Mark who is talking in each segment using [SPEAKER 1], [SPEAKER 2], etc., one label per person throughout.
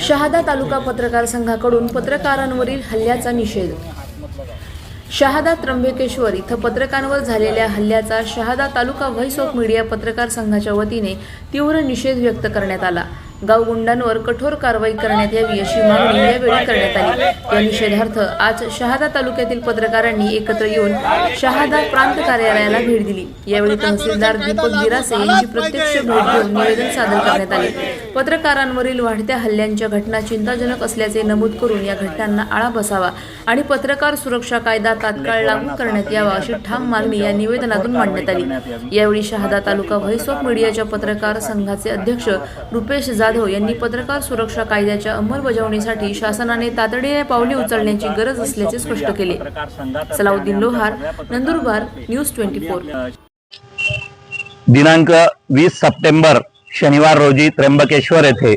[SPEAKER 1] शहादा तालुका पत्रकार संघाकडून पत्रकारांवरील हल्ल्याचा निषेध. शहादा त्र्यंबकेश्वर इथं पत्रकारांवर झालेल्या हल्ल्याचा Shahada taluka voice of media पत्रकार संघाच्या वतीने तीव्र निषेध व्यक्त करण्यात आला. गावगुंडांवर कठोर कारवाई करण्यात यावी अशी मागणी यावेळी करण्यात आली. या निषेधार्थ आज शहादा तालुक्यातील पत्रकारांनी एकत्र येऊन शहादा प्रांत कार्यालयाला भेट दिली. यावेळी तहसीलदार दीपक गिरासे यांची प्रत्यक्ष भेट घेऊन निवेदन सादर करण्यात आले. पत्रकारांवरील वाढत्या हल्ल्यांच्या घटना चिंताजनक असल्याचे नमूद करून या घटनांना आळा बसावा आणि पत्रकार सुरक्षा कायदा तात्काळ लागू करण्यात यावा अशी ठाम मागणी या निवेदनातून मांडण्यात आली. यावेळी शहादा तालुका व्हॉइस ऑफ मीडियाच्या पत्रकार संघाचे अध्यक्ष रुपेश जाधव यांनी पत्रकार सुरक्षा कायद्याच्या अंमलबजावणीसाठी शासनाने तातडीने पावले उचलण्याची गरज असल्याचे स्पष्ट केले. Salauddin Lohar Nandurbar news twenty four.
[SPEAKER 2] दिनांक वीस सप्टेंबर शनिवार रोजी त्र्यंबकेश्वर येथे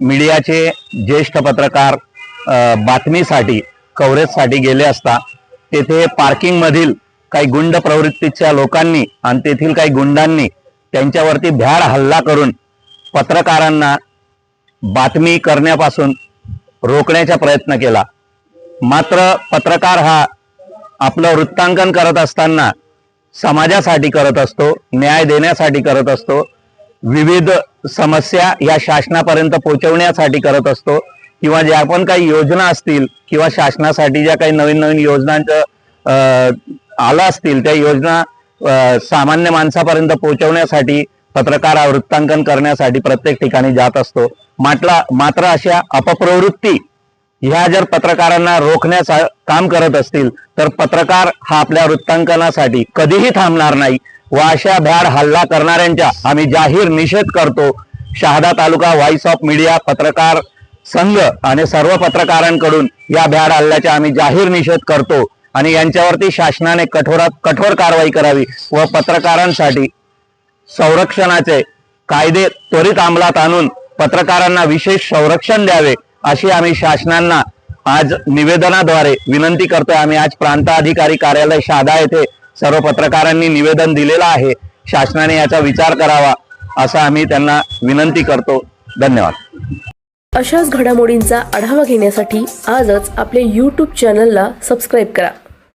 [SPEAKER 2] मीडियाचे ज्येष्ठ पत्रकार बातमीसाठी कव्हरेजसाठी गेले असता तेथे पार्किंगमधील काही गुंड प्रवृत्तीच्या लोकांनी आणि तेथील काही गुंडांनी त्यांच्यावरती भ्याड हल्ला करून पत्रकारांना बातमी करण्यापासून रोखण्याचा प्रयत्न केला. मात्र पत्रकार हा आपलं वृत्तांकन करत असताना समाजासाठी करत असतो न्याय देण्यासाठी करत असतो विविध समस्या या शासनापर्यंत पोहोचवण्यासाठी करत असतो किंवा ज्या पण काही योजना असतील किंवा शासनासाठी ज्या काही नवीन नवीन योजनांचं आलं असतील त्या योजना सामान्य माणसापर्यंत पोहोचवण्यासाठी पत्रकार वृत्तांकन करण्यासाठी प्रत्येक ठिकाणी जात असतो. मात्र मात्र अशा अपप्रवृत्ती ह्या जर पत्रकारांना रोखण्यास काम करत असतील तर पत्रकार हा आपल्या वृत्तांकनासाठी कधीही थांबणार नाही व अशा भ्याड हल्ला करणाऱ्यांच्या आम्ही जाहीर निषेध करतो. Shahada taluka voice of media पत्रकार संघ आणि सर्व पत्रकारांकडून या भ्याड हल्ल्याचा आम्ही जाहीर निषेध करतो आणि यांच्यावरती शासनाने कठोरात कठोर कारवाई करावी व पत्रकारांसाठी संरक्षणाचे कायदे त्वरित अंमलात आणून पत्रकारांना विशेष संरक्षण द्यावे अशी आम्ही शासनांना आज निवेदनाद्वारे विनंती करतोय. आम्ही आज प्रांताधिकारी कार्यालय शादा येथे सर्व पत्रकारांनी निवेदन दिलेलं आहे. शासनाने याचा विचार करावा असं आम्ही त्यांना विनंती करतो. धन्यवाद.
[SPEAKER 1] अशाच घडामोडींचा आढावा घेण्यासाठी आजच आपल्या यूट्यूब चॅनलला सबस्क्राईब करा.